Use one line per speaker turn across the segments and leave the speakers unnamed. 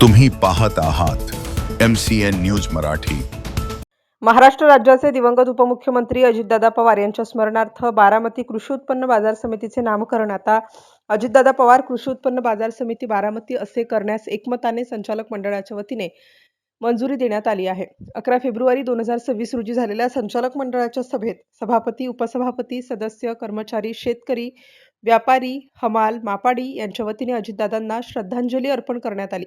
तुम्ही पाहत आहात M C N news Marathi.
Maharashtra राज्याचे दिवंगत उपमुख्यमंत्री अजितदादा पवार यांच्या स्मरणार्थ बारामती कृषी उत्पन्न बाजार समितीचे नामकरण. आता अजितदादा पवार कृषी उत्पन्न बाजार समिती बारामती असे करण्यास एकमताने संचालक मंडळाच्या वतीने मंजुरी देण्यात आली आहे. अकरा फेब्रुवारी दोन हजार सव्वीस रोजी झालेल्या संचालक मंडळाच्या सभेत सभापती उपसभापती सदस्य कर्मचारी शेतकरी व्यापारी हमाल मापाडी यांच्या वतीने अजितदादांना श्रद्धांजली अर्पण करण्यात आली.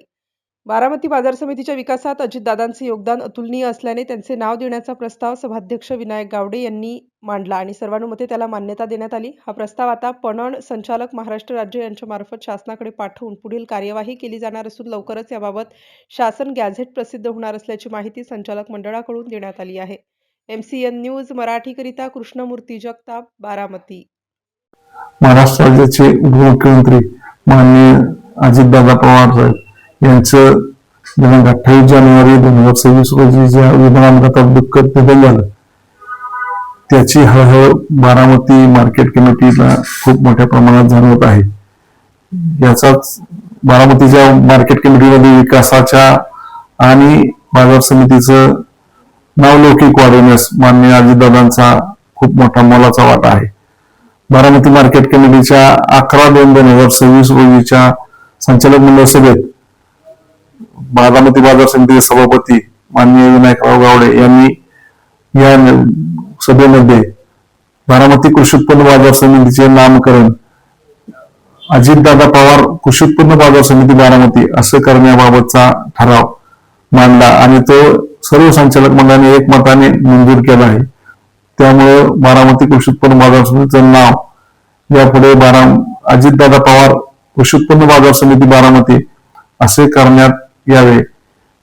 बारामती बाजार समितीच्या विकासात अजितदादांचे योगदान अतुलनीय असल्याने त्यांचे नाव देण्याचा प्रस्ताव सभाध्यक्ष विनायक गावडे यांनी मांडला आणि सर्वानुमते त्याला मान्यता देण्यात आली. हा प्रस्ताव आता पणन संचालक महाराष्ट्र राज्य यांच्या मार्फत शासनाकडे पाठवून पुढील कार्यवाही केली जाणार असून लवकरच याबाबत शासन गॅझेट प्रसिद्ध होणार असल्याची माहिती संचालक मंडळाकडून देण्यात आली आहे. एम सी एन न्यूज मराठीकरिता कृष्णमूर्ती जगताप बारामती.
महाराष्ट्र राज्याचे उपमुख्यमंत्री माननीय अजितदादा पवार साहेब यांचं दिनांक अठ्ठावीस जानेवारी दोन हजार सव्वीस रोजी ज्या विधानगटात दुःखद निधन झालं त्याची हळहळ बारामती मार्केट कमिटीला खूप मोठ्या प्रमाणात जाणवत आहे. याचाच बारामतीच्या मार्केट कमिटीमध्ये विकासाच्या आणि बाजार समितीचं नावलौकिक वाढवण्यास माननीय अजितदादांचा खूप मोठा मोलाचा वाटा आहे. बारामती मार्केट कमिटीच्या अकरा दोन दोन हजार सव्वीस रोजीच्या संचालक मंडळ सभेत बारामती बाजार समितीचे सभापती माननीय विनायकराव गावडे यांनी या सभेमध्ये बारामती कृषी उत्पन्न बाजार समितीचे नामकरण अजितदादा पवार कृषी उत्पन्न बाजार समिती बारामती असं करण्याबाबतचा ठराव मांडला आणि तो सर्व संचालक मंडळाने एकमताने मंजूर केला आहे. त्यामुळे बारामती कृषी उत्पन्न बाजार समितीचं नाव यापुढे बारा अजितदादा पवार कृषी उत्पन्न बाजार समिती बारामती असे करण्यात यावे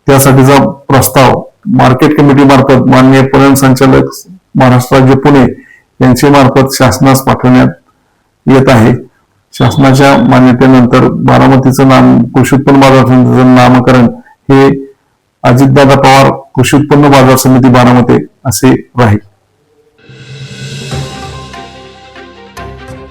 त्यासाठीचा प्रस्ताव मार्केट कमिटी मार्फत माननीय पणन संचालक महाराष्ट्र राज्य पुणे यांचे मार्फत शासनास पाठवण्यात येत आहे. शासनाच्या मान्यतेनंतर बारामतीचं नाम कृषी उत्पन्न बाजार समितीचं नामकरण हे अजितदादा पवार कृषी उत्पन्न बाजार समिती बारामती असे राहील.